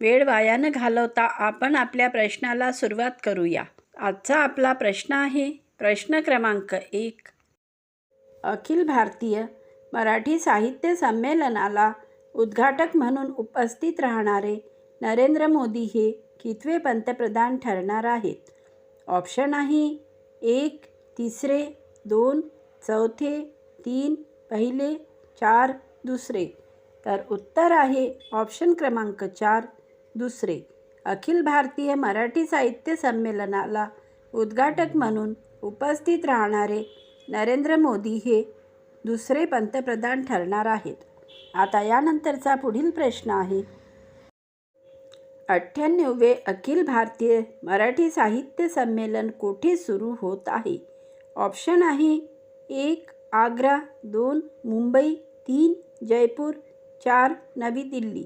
वेळ वाया न घालवता आपण आपल्या प्रश्नाला सुरुवात करूया. आजचा आपला प्रश्न आहे प्रश्न क्रमांक एक. अखिल भारतीय मराठी साहित्य संमेलनाला उद्घाटक म्हणून उपस्थित राहणारे नरेंद्र मोदी हे कितवे पंतप्रधान ठरणार आहेत? ऑप्शन आहे एक तिसरे दोन चौथे तीन पहिले चार दुसरे. तर उत्तर आहे ऑप्शन क्रमांक चार. दुसरे अखिल भारतीय मराठी साहित्य संमेलनाला उद्घाटक म्हणून उपस्थित राहणारे नरेंद्र मोदी हे दुसरे पंतप्रधान ठरणार आहेत. आता यानंतरचा पुढील प्रश्न आहे. अठ्ठ्याण्णवे अखिल भारतीय मराठी साहित्य संमेलन कोठे सुरू होत आहे? ऑप्शन आहे एक आग्रा दोन मुंबई तीन जयपूर चार नवी दिल्ली.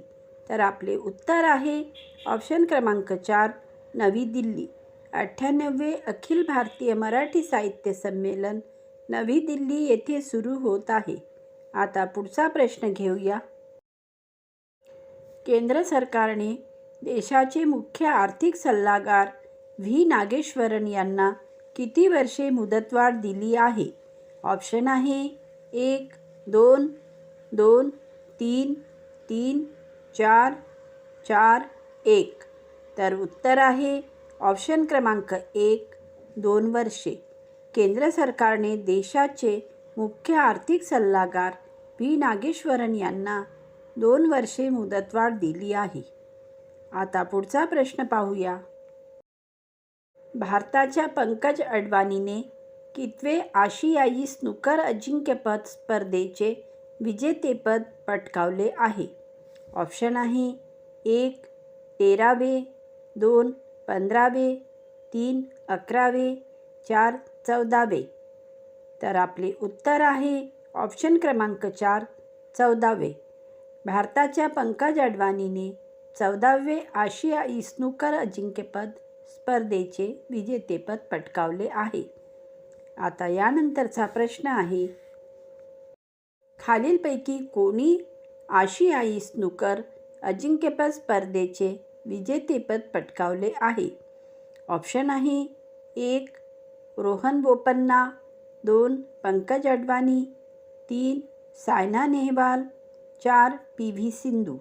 तर आपले उत्तर आहे ऑप्शन क्रमांक चार नवी दिल्ली. अठ्ठ्याण्णवे अखिल भारतीय मराठी साहित्य संमेलन नवी दिल्ली येथे सुरू होत आहे. आता पुढचा प्रश्न घेऊया. केंद्र सरकारने देशाचे मुख्य आर्थिक सल्लागार व्ही. नागेश्वरन यांना किती वर्षे मुदतवाढ दिली आहे? ऑप्शन आहे एक दोन दोन तीन तीन चार चार एक. तर उत्तर आहे ऑप्शन क्रमांक एक दोन वर्षे. केंद्र सरकारने देशाचे मुख्य आर्थिक सल्लागार व्ही नागेश्वरन यांना दोन वर्षे मुदतवाढ दिली आहे. आता पुढचा प्रश्न पाहूया. भारताच्या पंकज अडवाणीने कितवे आशियाई स्नूकर अजिंक्यपद स्पर्धेचे विजेतेपद पटकावले आहे? ऑप्शन आहे एक तेरावे दोन पंधरावे तीन अकरावे चार चौदावे तर आपले उत्तर आहे ऑप्शन क्रमांक चार चौदावे भारताच्या पंकज अडवाणीने चौदावे आशियाई स्नूकर अजिंक्यपद स्पर्धेचे विजेतेपद पटकावले आहे. आता यानंतरचा प्रश्न आहे खालीलपैकी कोणी आशियाई स्नूकर अजिंक्यपद स्पर्धेचे विजेतेपद पटकावले आहे. ऑप्शन आहे एक रोहन बोपन्ना दोन पंकज अडवाणी तीन सायना नेहवाल चार पी व्ही सिंधू.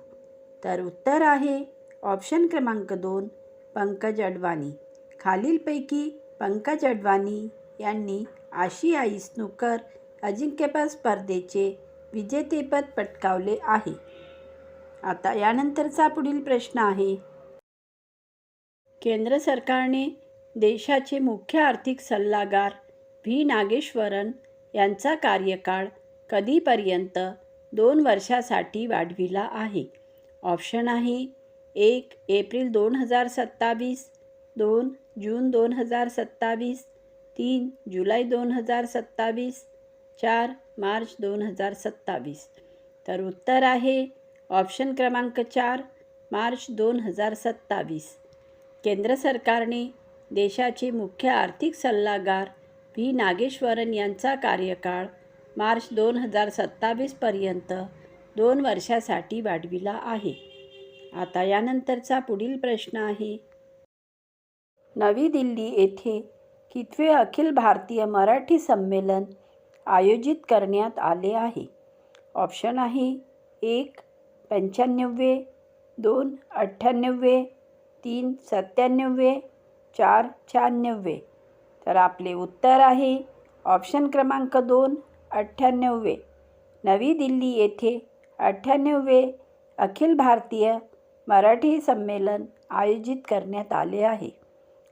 तर उत्तर आहे ऑप्शन क्रमांक दोन पंकज अडवाणी. खालीलपैकी पंकज अडवाणी यांनी आशियाई स्नूकर अजिंक्यपद स्पर्धेचे विजेतेपद पटकावले आहे. आता यानंतरचा पुढील प्रश्न आहे. केंद्र सरकारने देशाचे मुख्य आर्थिक सल्लागार व्ही. नागेश्वरन यांचा कार्यकाळ कधीपर्यंत दोन वर्षासाठी वाढविला आहे? ऑप्शन आहे एक एप्रिल दोन हजार सत्तावीस दोन जून दोन हजार सत्तावीस तीन जुलै दोन हजार सत्तावीस चार मार्च दोन हजार सत्तावीस. तर उत्तर आहे ऑप्शन क्रमांक चार मार्च दोन हजार सत्तावीस. केंद्र सरकारने देशाचे मुख्य आर्थिक सल्लागार व्ही. नागेश्वरन यांचा कार्यकाळ मार्च दोन हजार सत्तावीसपर्यंत दोन वर्षासाठी वाढविला आहे. आता यानंतरचा पुढील प्रश्न आहे. नवी दिल्ली येथे कितवे अखिल भारतीय मराठी संमेलन आयोजित करण्यात आले आहे. ऑप्शन आहे एक पंच्याण्णवे दोन अठ्ठ्याण्णवे तीन सत्त्याण्णवे चार शहाण्णवे. तर आपले उत्तर आहे ऑप्शन क्रमांक दोन अठ्ठ्याण्णवे. नवी दिल्ली येथे अठ्ठ्याण्णवे अखिल भारतीय मराठी संमेलन आयोजित करण्यात आले आहे.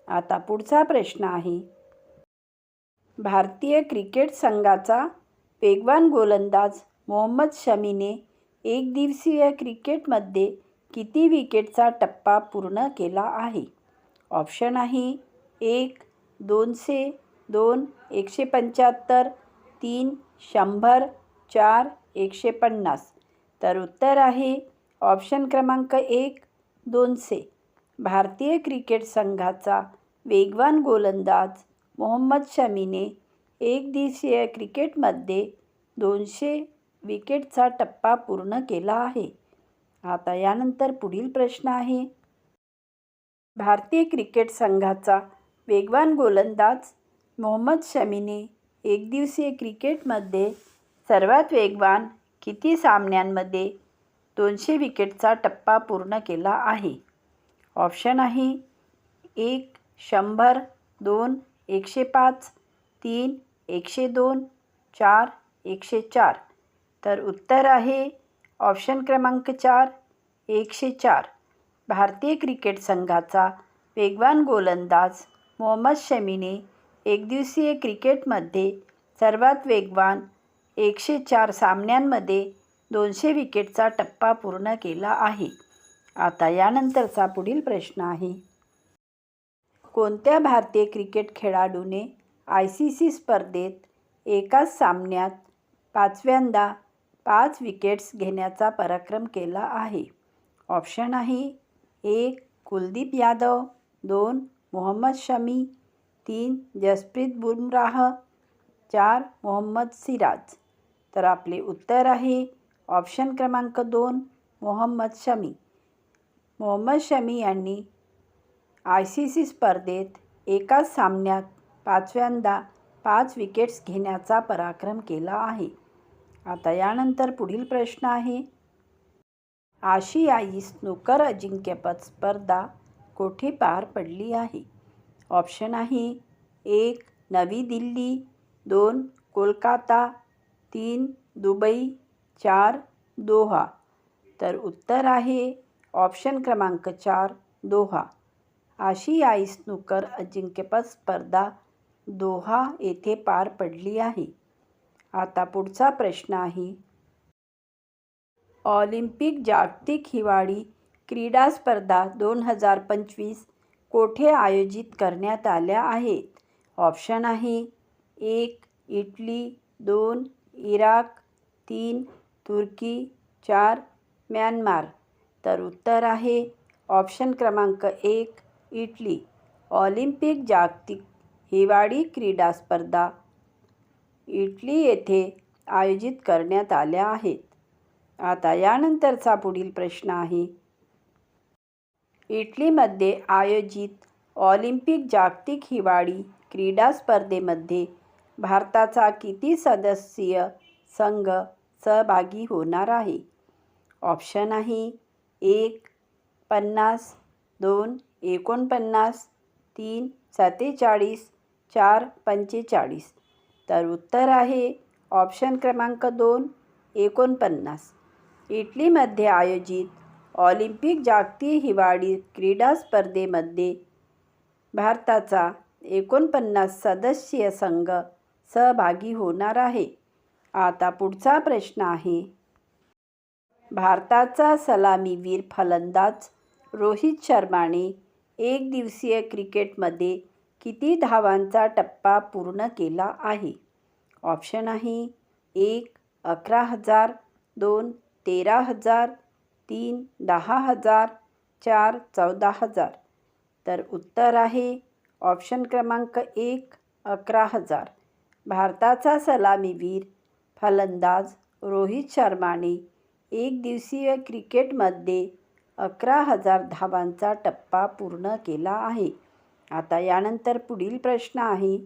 आता पुढचा प्रश्न आहे भारतीय क्रिकेट संघाचा वेगवान गोलंदाज मोहम्मद शमीने एकदिवसीय क्रिकेटमध्ये किती विकेटचा टप्पा पूर्ण केला आहे? ऑप्शन आहे एक दोनशे दोन एकशे पंच्याहत्तर तीन शंभर चार एकशे पन्नास. तर उत्तर आहे ऑप्शन क्रमांक एक दोनशे. भारतीय क्रिकेट संघाचा वेगवान गोलंदाज मोहम्मद शमीने एकदिवसीय क्रिकेटमध्ये दोनशे विकेटचा टप्पा पूर्ण केला आहे. आता यानंतर पुढील प्रश्न आहे. भारतीय क्रिकेट संघाचा वेगवान गोलंदाज मोहम्मद शमीने एकदिवसीय क्रिकेटमध्ये सर्वात वेगवान किती सामन्यांमध्ये दोनशे विकेटचा टप्पा पूर्ण केला आहे. ऑप्शन आहे एक शंभर दोन एकशे पाच तीन एकशे दोन चार एकशे चार. तर उत्तर आहे ऑप्शन क्रमांक चार एकशे चार. भारतीय क्रिकेट संघाचा वेगवान गोलंदाज मोहम्मद शमीने एकदिवसीय क्रिकेटमध्ये सर्वात वेगवान एकशे चार सामन्यांमध्ये दोनशे विकेटचा टप्पा पूर्ण केला आहे. आता यानंतरचा पुढील प्रश्न आहे. कोणत्या भारतीय क्रिकेट खेळाडूने आय सी सी स्पर्धेत एकाच सामन्यात पाचव्यांदा पाच विकेट्स घेण्याचा पराक्रम केला आहे? ऑप्शन आहे एक कुलदीप यादव दोन. मोहम्मद शमी तीन. जसप्रीत बुमराह चार. मोहम्मद सिराज. तर आपले उत्तर आहे ऑप्शन क्रमांक दोन मोहम्मद शमी. मोहम्मद शमी यांनी आय सी सी स्पर्धेत एकाच सामन्यात पाचव्यांदा पाच विकेट्स घेण्याचा पराक्रम केला आहे. आता यानंतर पुढील प्रश्न आहे. आशियाई स्नूकर अजिंक्यपद स्पर्धा कोठे पार पडली आहे? ऑप्शन आहे एक नवी दिल्ली दोन कोलकाता तीन दुबई चार दोहा. तर उत्तर आहे ऑप्शन क्रमांक चार दोहा. आशियाई स्नूकर अजिंक्यपद स्पर्धा दोहा येथे पार पडली आहे. आता पुढचा प्रश्न आहे. ऑलिम्पिक जागतिक हिवाळी क्रीडा स्पर्धा दोन हजार पंचवीस कोठे आयोजित करण्यात आल्या आहेत? ऑप्शन आहे एक इटली दोन इराक तीन तुर्की चार म्यानमार. तर उत्तर आहे ऑप्शन क्रमांक एक इटली ऑलिम्पिक जागतिक हिवाळी क्रीडा स्पर्धा इटली येथे आयोजित करण्यात आल्या आहेत. आता यानंतरचा पुढील प्रश्न आहे. इटलीमध्ये आयोजित ऑलिम्पिक जागतिक हिवाळी क्रीडा स्पर्धेमध्ये भारताचा किती सदस्यीय संघ सहभागी होणार आहे? ऑप्शन आहे एक पन्नास दोन एकोणपन्नास तीन सत्तेचाळीस चार पंचेचाळीस. तर उत्तर आहे ऑप्शन क्रमांक दोन एकोणपन्नास. इटलीमध्ये आयोजित ऑलिम्पिक जागतिक हिवाळी क्रीडा स्पर्धेमध्ये भारताचा एकोणपन्नास सदस्यीय संघ सहभागी होणार आहे. आता पुढचा प्रश्न आहे. भारताचा सलामीवीर फलंदाज रोहित शर्माने एक दिवसीय क्रिकेटमध्ये किती धावांचा टप्पा पूर्ण केला आहे? ऑप्शन आहे एक अकरा हजार दोन तेरा हजार तीन दहा हजार चार चौदा हजार. तर उत्तर आहे ऑप्शन क्रमांक एक अकरा हजार. भारताचा सलामीवीर फलंदाज रोहित शर्माने एक दिवसीय क्रिकेटमध्ये अकरा हजार धावांचा टप्पा पूर्ण केला आहे. आता यानंतर पुढील प्रश्न आहे.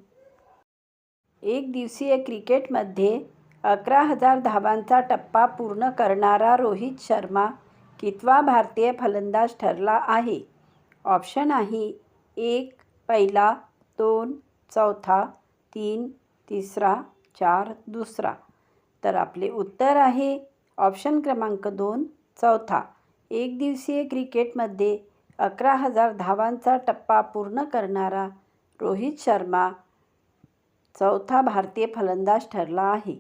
एक दिवसीय क्रिकेटमध्ये अकरा हजार धावांचा टप्पा पूर्ण करणारा रोहित शर्मा कितवा भारतीय फलंदाज ठरला आहे? ऑप्शन आहे एक पहिला दोन चौथा तीन तिसरा चार दुसरा. तर आपले उत्तर आहे ऑप्शन क्रमांक दोन चौथा. एकदिवसीय क्रिकेटमध्ये अकरा हजार धावांचा टप्पा पूर्ण करणारा रोहित शर्मा चौथा भारतीय फलंदाज ठरला आहे.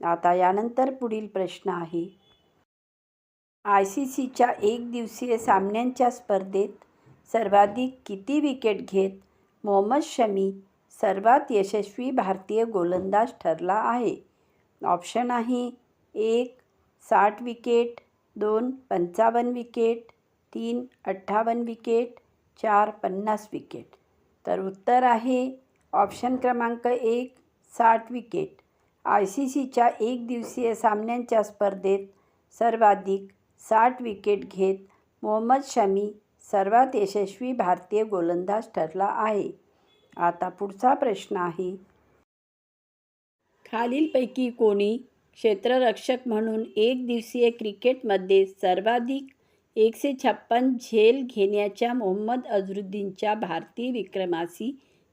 आता यानंतर पुढील प्रश्न आहे. आय सी सीच्या एकदिवसीय सामन्यांच्या स्पर्धेत सर्वाधिक किती विकेट घेत मोहम्मद शमी सर्वात यशस्वी भारतीय गोलंदाज ठरला आहे. ऑप्शन आहे एक साठ विकेट दोन पंचावन्न विकेट तीन अठ्ठावन्न विकेट चार पन्नास विकेट. तर उत्तर आहे ऑप्शन क्रमांक एक साठ विकेट. आय सी सीच्या एकदिवसीय सामन्यांच्या स्पर्धेत सर्वाधिक साठ विकेट घेत मोहम्मद शमी सर्वात यशस्वी भारतीय गोलंदाज ठरला आहे. आता पुढचा प्रश्न आहे. खालीलपैकी कोणी क्षेत्ररक्षक म्हणून एकदिवसीय क्रिकेटमध्ये सर्वाधिक एकशे छप्पन झेल घेण्याच्या मोहम्मद अझरुद्दीनच्या भारतीय विक्रमाशी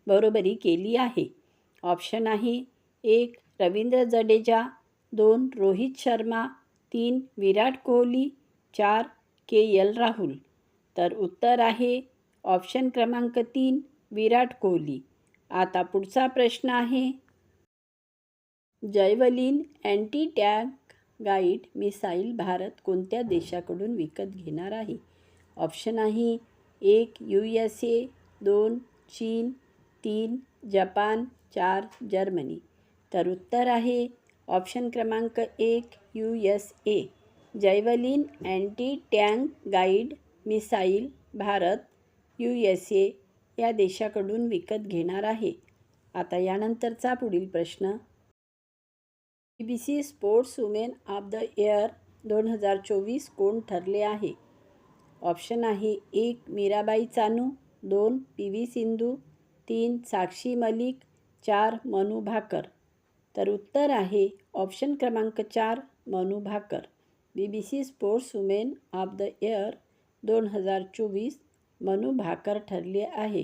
बरोबरी केली आहे. ऑप्शन आहे एक रवींद्र जडेजा दोन रोहित शर्मा तीन विराट कोहली चार के एल राहुल. तर उत्तर आहे ऑप्शन क्रमांक तीन विराट कोहली. आता पुढचा प्रश्न आहे javelin anti tank guide missile Bharat कोणत्या देशाकडून विकत घेणार आहे? ऑप्शन आहे एक यू एस ए दोन चीन तीन जपान चार जर्मनी. तर उत्तर आहे ऑप्शन क्रमांक एक U S A. Javelin anti tank guide missile Bharat U S A या देशाकडून विकत घेणार आहे. आता यानंतरचा पुढील प्रश्न. B B C sports women of the year दोन हजार चोवीस कोण ठरले आहे? ऑप्शन आहे एक मीराबाई चानू दोन पी व्ही सिंधू तीन साक्षी मलिक चार मनू भाकर. तर उत्तर आहे ऑप्शन क्रमांक चार Manu Bhaker. B B C sports women of the year दोन हजार चोवीस मनू भाकर ठरले आहे.